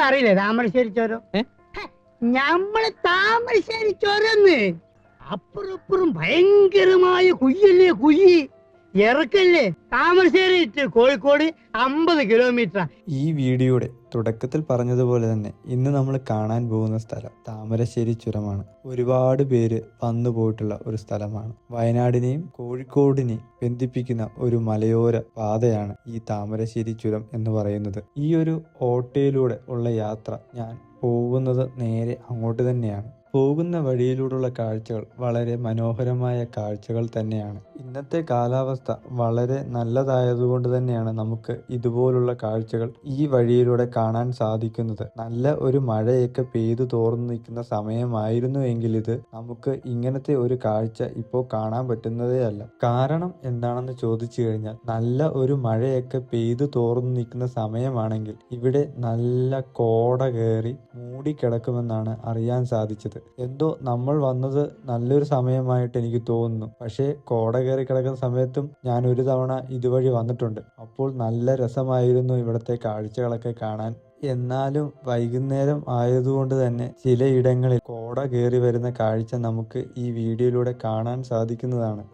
അറിയില്ലേ താമരശ്ശേരി ചോരോ ഞമ്മൾ താമരശ്ശേരി ചോരന്ന് അപ്പുറം ഇപ്പുറം ഭയങ്കരമായ കുയ്യല്ലേ കുയ്യി ഇറക്കല്ലേ? താമരശ്ശേരി കോഴിക്കോട് അമ്പത് കിലോമീറ്റർ ഈ വീഡിയോയുടെ തുടക്കത്തിൽ പറഞ്ഞതുപോലെ തന്നെ ഇന്ന് നമ്മൾ കാണാൻ പോകുന്ന സ്ഥലം താമരശ്ശേരി ചുരമാണ്. ഒരുപാട് പേര് വന്നു പോയിട്ടുള്ള ഒരു സ്ഥലമാണ്. വയനാടിനെയും കോഴിക്കോടിനെയും ബന്ധിപ്പിക്കുന്ന ഒരു മലയോര പാതയാണ് ഈ താമരശ്ശേരി ചുരം എന്ന് പറയുന്നത്. ഈ ഒരു ഓട്ടോയിലൂടെ ഉള്ള യാത്ര ഞാൻ പോകുന്നത് നേരെ അങ്ങോട്ട് തന്നെയാണ്. പോകുന്ന വഴിയിലൂടെയുള്ള കാഴ്ചകൾ വളരെ മനോഹരമായ കാഴ്ചകൾ തന്നെയാണ്. ഇന്നത്തെ കാലാവസ്ഥ വളരെ നല്ലതായതുകൊണ്ട് തന്നെയാണ് നമുക്ക് ഇതുപോലുള്ള കാഴ്ചകൾ ഈ വഴിയിലൂടെ കാണാൻ സാധിക്കുന്നത്. നല്ല ഒരു മഴയൊക്കെ പെയ്തു തോർന്നു നിൽക്കുന്ന സമയമായിരുന്നു എങ്കിൽ ഇത് നമുക്ക് ഇങ്ങനത്തെ ഒരു കാഴ്ച ഇപ്പോൾ കാണാൻ പറ്റുന്നതേ അല്ല. കാരണം എന്താണെന്ന് ചോദിച്ചു കഴിഞ്ഞാൽ നല്ല ഒരു മഴയൊക്കെ പെയ്തു തോർന്നു നിൽക്കുന്ന സമയമാണെങ്കിൽ ഇവിടെ നല്ല കോട കയറി മൂടിക്കിടക്കുമെന്നാണ് അറിയാൻ സാധിച്ചത്. എന്തോ നമ്മൾ വന്നത് നല്ലൊരു സമയമായിട്ട് എനിക്ക് തോന്നുന്നു. പക്ഷേ കോട കയറി കിടക്കുന്ന സമയത്തും ഞാൻ ഒരു തവണ ഇതുവഴി വന്നിട്ടുണ്ട്. അപ്പോൾ നല്ല രസമായിരുന്നു ഇവിടുത്തെ കാഴ്ചകളൊക്കെ കാണാൻ. എന്നാലും വൈകുന്നേരം ആയതുകൊണ്ട് തന്നെ ചിലയിടങ്ങളിൽ കോട കയറി വരുന്ന കാഴ്ച നമുക്ക് ഈ വീഡിയോയിലൂടെ കാണാൻ സാധിക്കുന്നതാണ്.